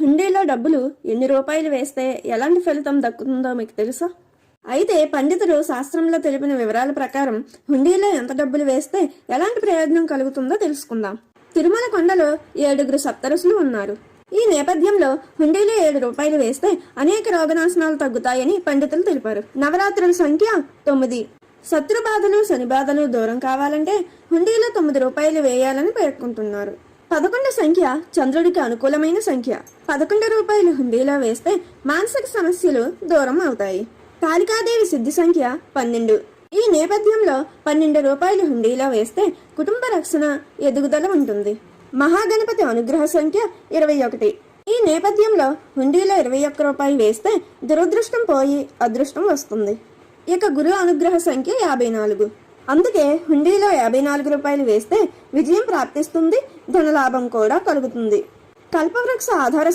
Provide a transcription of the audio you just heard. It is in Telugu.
హుండీలో డబ్బులు ఎన్ని రూపాయలు వేస్తే ఎలాంటి ఫలితం దక్కుతుందో మీకు తెలుసా? అయితే పండితులు శాస్త్రంలో తెలిపిన వివరాల ప్రకారం హుండీలో ఎంత డబ్బులు వేస్తే ఎలాంటి ప్రయోజనం కలుగుతుందో తెలుసుకుందాం. తిరుమల కొండలో ఏడుగురు సప్తరుసులు ఉన్నారు. ఈ నేపథ్యంలో హుండీలో ఏడు రూపాయలు వేస్తే అనేక రోగనాశనాలు తగ్గుతాయని పండితులు తెలిపారు. నవరాత్రుల సంఖ్య తొమ్మిది. శత్రు బాధలు శని బాధలు దూరం కావాలంటే హుండీలో తొమ్మిది రూపాయలు వేయాలని పేర్కొంటున్నారు. పదకొండు సంఖ్య చంద్రుడికి అనుకూలమైన సంఖ్య. పదకొండు రూపాయలు హుండీలో వేస్తే మానసిక సమస్యలు దూరం అవుతాయి. కాళికాదేవి సిద్ధి సంఖ్య పన్నెండు. ఈ నేపథ్యంలో పన్నెండు రూపాయలు హుండీలో వేస్తే కుటుంబ రక్షణ ఎదుగుదల ఉంటుంది. మహాగణపతి అనుగ్రహ సంఖ్య ఇరవై ఒకటి. ఈ నేపథ్యంలో హుండీలో ఇరవై ఒక్క రూపాయి వేస్తే దురదృష్టం పోయి అదృష్టం వస్తుంది. ఇక గురు అనుగ్రహ సంఖ్య యాభై నాలుగు. అందుకే హుండీలో యాభై నాలుగు రూపాయలు వేస్తే విజయం ప్రాప్తిస్తుంది ధనలాభం కూడా కలుగుతుంది. కల్పవృక్ష ఆధార